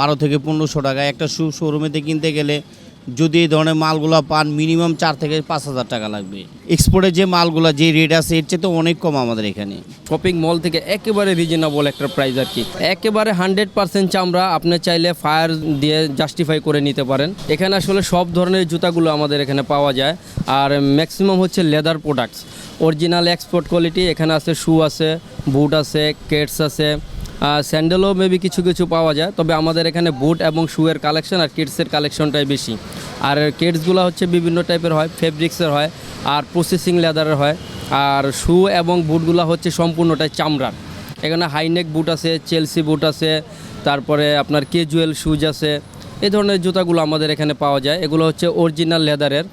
বারো থেকে পনেরোশো টাকা একটা শু শোরুমেতে কিনতে গেলে যদি এই ধরনের মালগুলো পান মিনিমাম চার থেকে পাঁচ হাজার টাকা লাগবে। এক্সপোর্টের যে মালগুলো, যে রেট আছে, এর চেয়ে তো অনেক কম আমাদের এখানে। শপিং মল থেকে একেবারে রিজনেবল একটা প্রাইস আর কি। একেবারে হান্ড্রেড পার্সেন্ট চামড়া আপনি চাইলে ফায়ার দিয়ে জাস্টিফাই করে নিতে পারেন। এখানে আসলে সব ধরনের জুতাগুলো আমাদের এখানে পাওয়া যায়। আর ম্যাক্সিমাম হচ্ছে leather products original export quality এখানে আছে শু আছে বুট আছে কেটস আছে। স্যান্ডেলও মেবি কিছু কিছু পাওয়া যায়, তবে আমাদের এখানে বুট এবং শুয়ের কালেকশন আর কিডসের কালেকশনটাই বেশি। আর কিডসগুলো হচ্ছে বিভিন্ন টাইপের হয় ফেব্রিক্সের হয়, আর প্রসেসিং লেদারের হয়, আর শু এবং বুটগুলো হচ্ছে সম্পূর্ণটাই চামড়ার। এখানে হাইনেক বুট আছে চেলসি বুট আছে, তারপরে আপনার কেজুয়াল শুজ আছে, এই ধরনের জুতাগুলো আমাদের এখানে পাওয়া যায়। এগুলো হচ্ছে অরিজিনাল লেদারের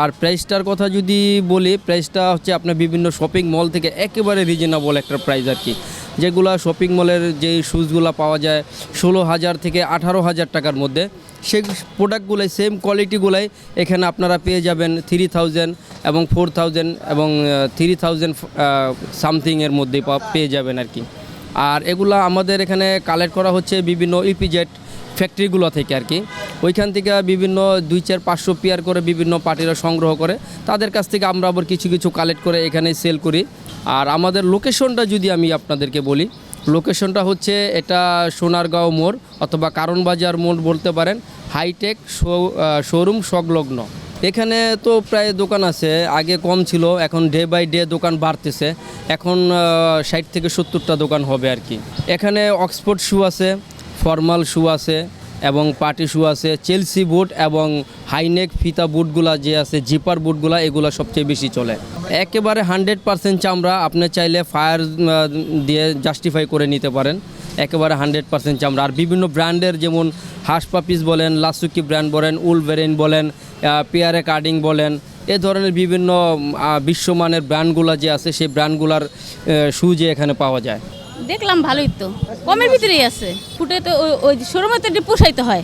আর প্রাইসটার কথা যদি বলি প্রাইসটা হচ্ছে আপনার বিভিন্ন শপিং মল থেকে একেবারে রিজনেবল একটা প্রাইস আর কি। যেগুলো শপিং মলের যে শুজগুলো পাওয়া যায় ষোলো হাজার থেকে আঠারো হাজার টাকার মধ্যে, সেই প্রোডাক্টগুলোই সেম কোয়ালিটিগুলাই এখানে আপনারা পেয়ে যাবেন থ্রি থাউজেন্ড এবং ফোর থাউজেন্ড এবং থ্রি থাউজেন্ড সামথিংয়ের মধ্যে পেয়ে যাবেন আর কি। আর এগুলা আমাদের এখানে কালেক্ট করা হচ্ছে বিভিন্ন ইপিজেড ফ্যাক্টরিগুলো থেকে আর কি। ওইখান থেকে বিভিন্ন দুই চার পাঁচশো পেয়ার করে বিভিন্ন পার্টিরা সংগ্রহ করে, তাদের কাছ থেকে আমরা আবার কিছু কিছু কালেক্ট করে এখানে সেল করি। আর আমাদের লোকেশনটা যদি আমি আপনাদেরকে বলি লোকেশনটা হচ্ছে এটা সোনারগাঁও মোড় অথবা কারণ বাজার মোড় বলতে পারেন হাইটেক শোরুম সংলগ্ন। এখানে তো প্রায় দোকান আছে, আগে কম ছিল, এখন ডে বাই ডে দোকান বাড়তেছে, এখন ষাট থেকে সত্তরটা দোকান হবে আর কি। এখানে অক্সফোর্ড শু আছে ফর্মাল শু আছে, এবং পার্টি শু আছে চেলসি বুট এবং হাইনেক ফিতা বুটগুলা যে আছে জিপার বুটগুলা এগুলো সবচেয়ে বেশি চলে। একেবারে হান্ড্রেড পার্সেন্ট চামড়া আপনি চাইলে ফায়ার দিয়ে জাস্টিফাই করে নিতে পারেন। একেবারে হান্ড্রেড পার্সেন্ট চামড়া। আর বিভিন্ন ব্র্যান্ডের যেমন হাঁস পাপিস বলেন, লাসুকি ব্র্যান্ড বলেন, উলভেরেন বলেন পেয়ারে কার্ডিং বলেন, এ ধরনের বিভিন্ন বিশ্বমানের ব্র্যান্ডগুলো যে আছে, সেই ব্র্যান্ডগুলার শু যে এখানে পাওয়া যায়। দেখলাম ভালোই তো। কমের ভিতরেই আছে। ফুটে তো ওই- ওই শোরুমে তো একটু পোষাইতে হয়,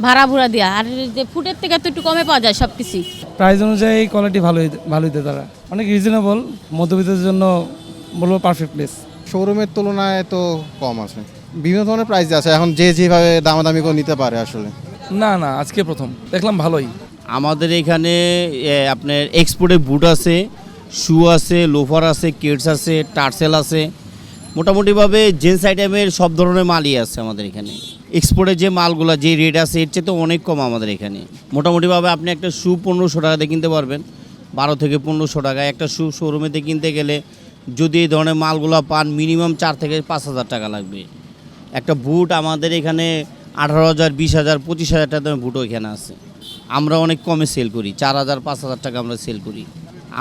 ভাড়া ভুড়া দেওয়া আর যে ফুটের থেকে তো একটু কমে পাওয়া যায় সব কিছুই প্রাইস অনুযায়ী কোয়ালিটি ভালোই ভালোই দেয় তারা। অনেক রিজনেবল মধ্যবিত্তের জন্য বলব পারফেক্ট প্লেস শোরুমের তুলনায় তো কম আছে। বিভিন্ন ধরনের প্রাইস আছে এখন যে যেভাবে দামাদামি করে নিতে পারে আসলে। না না আজকে প্রথম। দেখলাম ভালোই। আমাদের এখানে আপনার এক্সপোর্টের বুট আছে শু আছে লোফার আছে কিডস আছে টার্সেল আছে। মোটামুটিভাবে জেন্টস আইটেমের সব ধরনের মালই আছে আমাদের এখানে। এক্সপোর্টের যে মালগুলো, যে রেট আছে, এর চেয়ে তো অনেক কম আমাদের এখানে। মোটামুটিভাবে আপনি একটা শু পনেরোশো টাকাতে কিনতে পারবেন। বারো থেকে পনেরোশো টাকা। একটা শু শোরুমেতে কিনতে গেলে যদি এই ধরনের মালগুলো পান মিনিমাম চার থেকে পাঁচ হাজার টাকা লাগবে। একটা বুট আমাদের এখানে আঠারো হাজার, বিশ হাজার, পঁচিশ হাজার টাকা দামের বুটও এখানে আছে। আমরা অনেক কমে সেল করি। চার হাজার, পাঁচ হাজার টাকা আমরা সেল করি।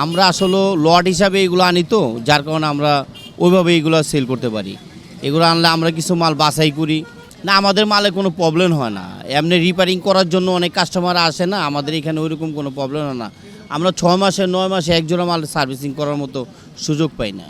আমরা আসলে লট হিসাবে এগুলো আনি তো, যার কারণে আমরা ওইভাবে এগুলো সেল করতে পারি। এগুলো আনলে আমরা কিছু মাল বাছাই করি। না, আমাদের মালে কোনো প্রবলেম হয় না। এমনি রিপেয়ারিং করার জন্য অনেক কাস্টমার আসে না, আমাদের এখানে ওইরকম কোনো প্রবলেম হয় না। আমরা ছয় মাসে, নয় মাসে একজোড়া মাল সার্ভিসিং করার মতো সুযোগ পাই না।